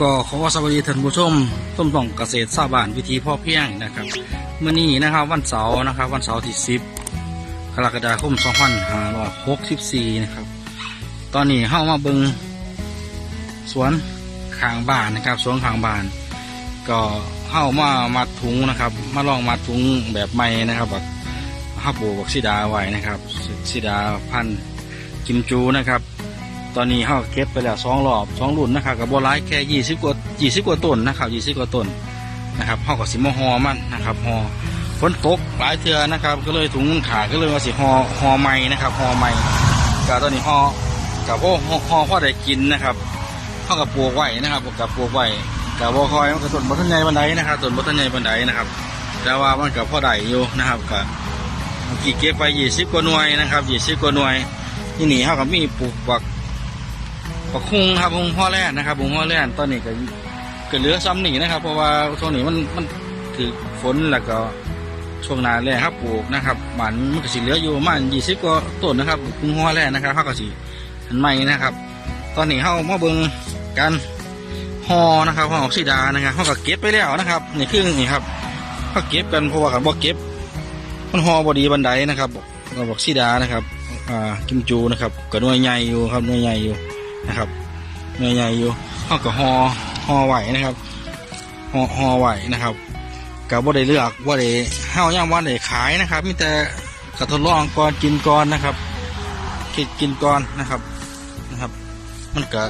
ก็ขอสวัสดีท่านผู้ชมต้มต่องเกษตรชาบานวิธีพ่อเพียงนะครับเมื่อนี้นะครับวันเสาร์นะครับ วันเสาร์ที่สิบกรกฎาคม2564นะครับ ตอนนี้เข้ามาเบิงสวนข้างบ้านนะครับ สวนข้างบ้าน ก็เข้ามามัดถุงนะครับ มาลองมัดถุงแบบใหม่นะครับแบบห้าปลูกบักซิดาไว้นะครับซิดาพันกิมจูนะครับ ตอนนี้เขาเก็บไปแล้วสองรอบสองรุ่นนะครับกับบัวร้ายแค่ยี่สิบกว่ายี่สิบกว่าต้นนะครับยี่สิบกว่าต้นนะครับเขากับสิมาหอมันนะครับหอฝนตกหลายเทือนะครับ ก็เลยถุงขาก็เลยว่าสิหอหอใหม่นะครับหอใหม่กับตอนนี้หอกับพวกหอหอพ่อได้กินนะครับเขากับปลูกไว้นะครับกับปลูกไว้กับบัวคอยมันกับต้นบัตรใหญ่บันไดนะครับต้นบัตรใหญ่บันไดนะครับ แต่ว่ามันกับพ่อได้อยู่นะครับกับกี้เก็บไปยี่สิบกว่าหน่วยนะครับยี่สิบกว่าหน่วยที่นี่เขากับมีปลูกบัก ปะคุงครับปะคุงพ่อแรกนะครับผมพ่อแรกตอนนี้ก็ก็เหลือซ้ำหนีนะครับ เพราะว่าช่วงนี้มันมันถือฝนแล้วก็ช่วงนาแรกครับปลูกนะครับมันมันก็สิเหลืออยู่ประมาณยี่สิบกว่าต้นนะครับคุงพ่อแรกนะครับเขาก็สิหันใหม่นะครับ ตอนนี้เข้ามาเบิ่งการห่อนะครับห่อออกซิดานะครับเขาก็เก็บไปแล้วนะครับนี่คือนี่ครับเขาเก็บกันเพราะว่ากันบ่เก็บ มันห่อบดีบันไดนะครับเราบอกซิดานะครับ อ่ากิมจูนะครับก็หน่วยใหญ่อยู่ครับหน่วยใหญ่อยู่ นะครับใหญ่ๆอยู่เขาก็หอหอไหวนะครับหอหอไหวนะครับกับว่าได้เลือกว่าได้ห้าวย่างว่าได้ขายนะครับมีแต่กระทดลองก่อนกินก่อนนะครับกินกินก่อนนะครับนะครับ มันก็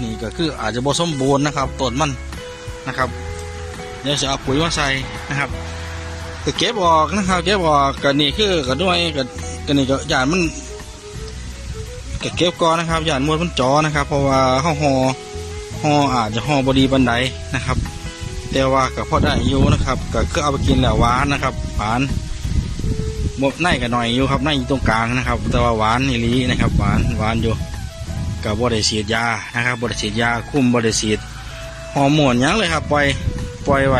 นี่ก็คืออาจจะบสมบูรณ์นะครับต้นมันนะครับเดี๋ยวจะเอาปุ๋ยมาใส่นะครับก็เก็บออกนะครับเก็บออกก็นี่คือก็ด้วยก็ก็นี่ก็อย่านมัน ก็เก็บก่อนนะครับอย่ามวดมันจอนะครับ เพราะว่าห่อห่อห่ออาจจะห่อบดีบันไดนะครับ แต่ว่าก็พอได้อยู่นะครับก็คือเอาไปกินแล้วหวานนะครับหวานบในกันหน่อยอยู่ครับในอยู่ตรงกลางนะครับ แต่ว่าหวานอีลีนะครับหวานหวานอยู่กับบริสีดยานะครับบริสีดยาคุ้มบริสีดฮอร์โมนยังเลยครับปล่อยปล่อยไว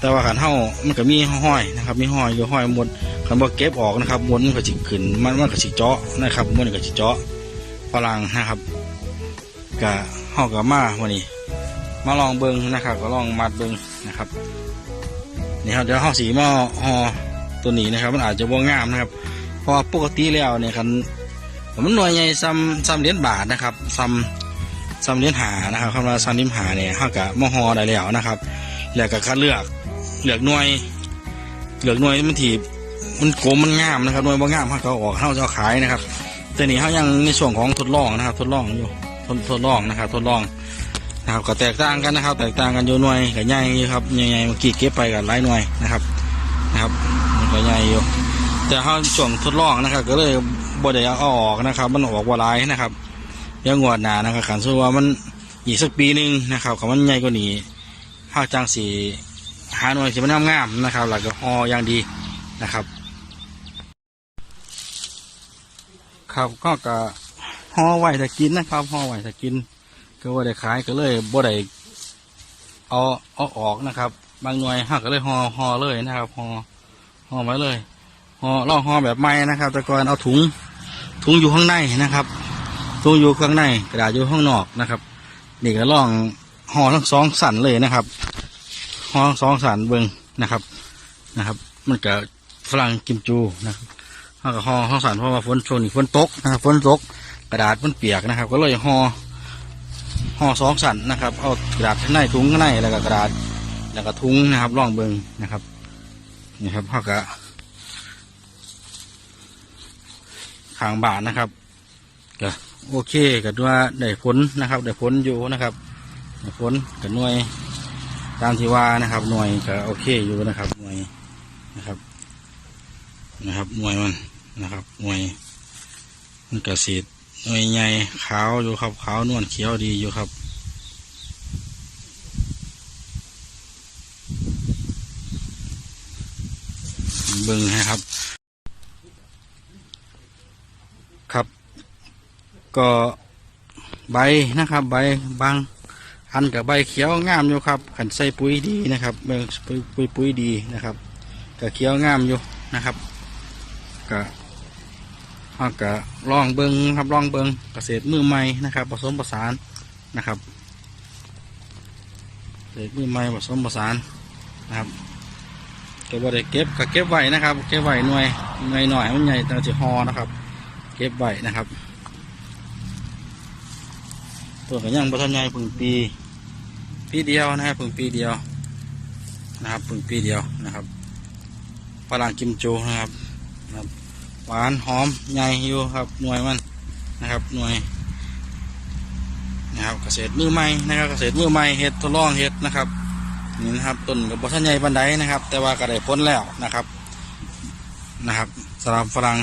แต่ว่าขันเท่ามันก็มีห้อยนะครับ มีห้อยอยู่ห้อยหมด คันบ่เก็บออกนะครับม้วนมันก็สิขึ้นมันมันก็สิเจาะนะครับม้วนก็สิเจาะฝรั่งนะครับก็เฮากับมาวันนี้ มาลองเบิ่งนะครับ ก็ลองมัดเบิ่งนะครับนี่ครับเดี๋ยวเฮาสีมาห่อตัวนี้นะครับ มันอาจจะบ่างามนะครับเพราะปกติแล้วเนี่ยคันมันหน่วยใหญ่ซ้ำซ้ำเหรียญบาทนะครับซ้ำซ้ำเหรียญหานะครับคำว่าซ้ำเหรียญหาเนี่ยเฮาก็มาห่อได้แล้วนะครับ แล้วก็คัดเลือกเลือกหน่วยเลือกหน่วยมันถีบ มันโกมมันงามนะครับโดยว่างามเขาออกเขาจะเอาขายนะครับ แต่นี่เขายังในช่วงของทดลองนะครับ ทดลองอยู่ทดทดลองนะครับ ทดลองนะครับก็แตกต่างกันนะครับ แตกต่างกันอยู่หน่วยกับใหญ่อยู่ครับใหญ่ๆเมื่อกี้เก็บไปกับหลายหน่วยนะครับนะครับมันก็ใหญ่อยู่แต่เขาช่วงทดลองนะครับ ก็เลยบ่ได้เอออกนะครับ มันออกว่าลายนะครับยังงวดหนานะครับขันสู้ว่ามันอีกสักปีหนึ่งนะครับของมันใหญ่กว่านี้ห้าจางสีหาหน่วยสีมันงามๆนะครับหลักก็ห่ออย่างดี นะครับครับก็กะห่อไว้ถ้ากินนะครับห่อไว้ถ้ากิน ก็ว่าได้ขายก็เลยบ่ได้เอาเอาออกนะครับ บางหน่วยห้าก็เลยห่อห่อเลยนะครับห่อห่อไว้เลยห่อล่องห่อแบบใหม่นะครับ แต่ก่อนเอาถุงถุงอยู่ข้างในนะครับถุงอยู่ข้างใน กระดาษอยู่ข้างนอกนะครับนี่ก็ลองห่อทั้งสองสันเลยนะครับห่อทั้งสองสันเบิงนะครับนะครับ มันก็ ฝรั่งกิมจูนะครับห่อกับห่อห่อสารเพราะว่าฝนช่วงนี้ฝนตกนะครับฝนตกกระดาษมันเปียกนะครับ ก็เลยห่อห่อสองสันนะครับเอากระดาษข้างในถุงข้างในแล้วก็กระดาษแล้วก็ถุงนะครับร่องเบิงนะครับนี่ครับห่อกะขางบาทนะครับก็โอเคกับว่าได้ผลนะครับ ได้ผลอยู่นะครับได้ผลกับหน่วยตามที่ว่านะครับ หน่วยก็โอเคอยู่นะครับหน่วยนะครับ นะครับหน่วยมันนะครับหน่วยมันกระสีหน่วยใหญ่ขาวอยู่ครับขาวนวลเขียวดีอยู่ครับเบิ่งนะครับ ครับ ก็ใบนะครับ ใบบางอันกับใบเขียวงามอยู่ครับขันใส่ปุ๋ยดีนะครับเบิ่งปุ๋ยปุ๋ยดีนะครับก็เขียวงามอยู่นะครับ ก็เราก็ลองเบิงครับลองเบิงเกษตรมือใหม่นะครับ ผสมผสานนะครับเด็กมือใหม่ผสมผสานนะครับเก็บได้เก็บก็เก็บไว้นะครับ เก็บไว้หน่วยหน่วยหน่อยมันใหญ่แต่จะหอนะครับ เก็บไว้นะครับ ตัวก็ยังบ่ทันใหญ่พิ่งปี ปีเดียวนะครับพิ่งปีเดียวนะครับพิ่งปีเดียวนะครับฝรั่งกิมจูนะครับนะครับ หวานหอมใหญ่อยู่ครับหน่วยมันนะครับหน่วยนะครับเกษตรมือใหม่นะครับเกษตรมือใหม่เห็ดทดลองเห็ดนะครับนี่นะครับต้นกับบทันใหญ่บันไดนะครับ แต่ว่าก็ได้พ้นแล้วนะครับนะครับสำหรับฝรั่ง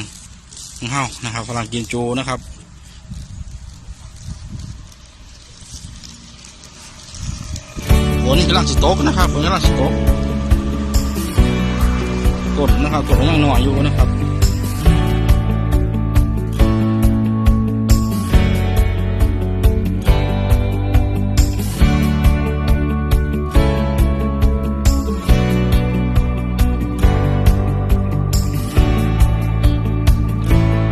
ของเฮานะครับฝรั่งกิมจูนะครับฝนกำลังสตกนะครับฝนกำลังสตกต้นนะครับต้นยังหน่อยอยู่นะครับ